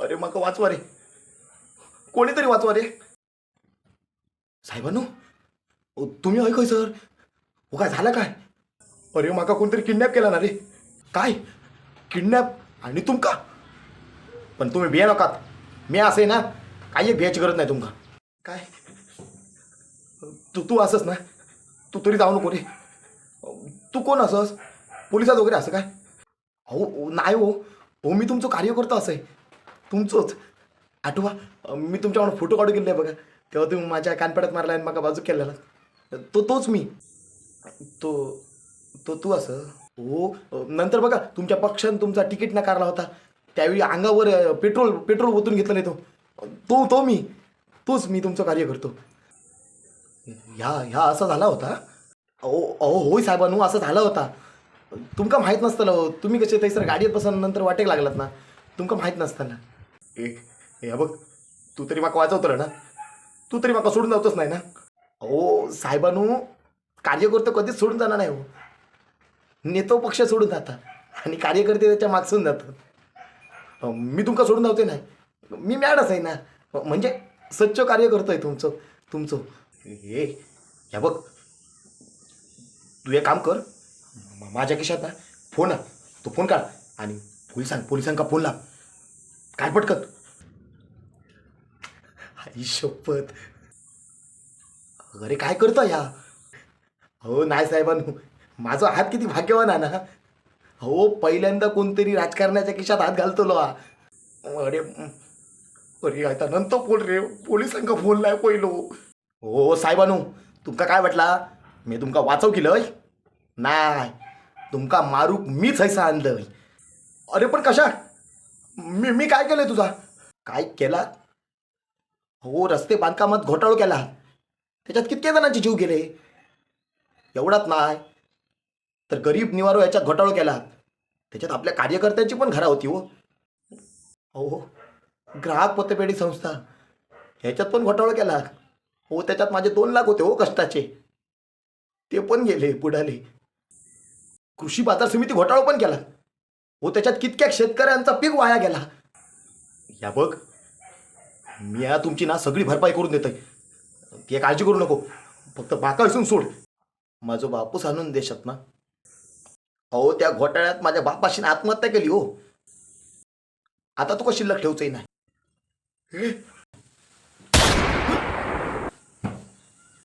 अरे मग वाचवा रे. कोणीतरी वाचवा रे. साहेबांनो तुम्ही ऐक सर. हो काय झालं काय? अरे माका कोणतरी किडनॅप केला ना रे. काय? किडनॅप? आणि तुमका? पण तुम्ही बिया नकात. मी असे ना काही भियाची गरज नाही तुमका. काय? तू तू असंस ना. तू तरी जाऊ नको रे. तू कोण असस? पोलिसात वगैरे असं काय? हो अहो, नाही हो. हो मी तुमचं कार्य करतो असं आहे तुमचंच. आठवा मी तुमच्याकडून फोटो काढून गेले बघा. तेव्हा तुम्ही माझ्या कानपड्यात मारला आणि मग बाजू केलेला तो तोच मी. तो तो तू असं. हो नंतर बघा तुमच्या पक्षानं तुमचा तिकीट नकारला होता. त्यावेळी अंगावर पेट्रोल पेट्रोल ओतून घेतलं नाही तो. तो तो मी. तोच मी तुमचं कार्य करतो. ह्या ह्या असा झाला होता? अहो अहो होय साहेबांनो असं झाला होता. तुमका माहीत नसतं तुम्ही कसे तैसर गाडीत बसून नंतर वाटेक लागलात ना. तुमका माहीत नसताना. एक हे बघ तू तरी माका वाचवतो ना. तू तरी माका सोडून जातोच नाही ना. अहो साहेबानू कार्यकर्ते कधीच सोडून जाणार नाही हो. नेतो पक्ष सोडून जातात आणि कार्यकर्ते त्याच्या मागसून जातात. मी तुमका सोडून जावते नाही. मी मॅडच आहे ना. म्हणजे स्वच्छ कार्य करतोय तुमचं तुमचं. हे ह्या बघ. तू एक काम कर. माझ्या खिशात ना फोन आहे तो फोन काढ. आणि पोलिसां पोलिसांका फोन लाव. काय पटकत आई शपथ. अरे काय करतो या? हो नाही साहेबांनो माझा हात किती भाग्यवान आहे ना? हो पहिल्यांदा कोणतरी राजकारणाच्या खिशात हात घालतो लो अरे अरे आता नंतर बोल रे. पोलिसांका फोन नाही पहिलो. हो साहेबानू तुमका काय वाटला? मी तुमका वाचव केलंय नाही तुमका मारूक मीच हैसा आणलंय. अरे पण कशा? मी मी काय केलं तुझा? काय केला हो रस्ते बांधकामात घोटाळो केला. त्याच्यात कितके जणांचे जीव गेले? एवढाच नाही. तर गरीब निवारो याच्यात घोटाळू केला. त्याच्यात आपल्या कार्यकर्त्यांची पण घरा होती हो. हो ग्राहक पतपेढी संस्था. ह्याच्यात पण घोटाळा केला. हो त्याच्यात माझे दोन लाख होते हो कष्टाचे. ते पण गेले बुडाले. कृषी बाजार समिती घोटाळा पण केला. हो त्याच्यात कितक्या शेतकऱ्यांचा पीक वाया गेला? या बघ मी या तुमची ना सगळी भरपाई करून देतोय. ती काळजी करू नको. फक्त बाका असून सोड. माझं बापूस आणून देशात ना अहो त्या घोटाळ्यात माझ्या बापाशीने आत्महत्या केली हो. आता तू का शिल्लक ठेवचंही नाही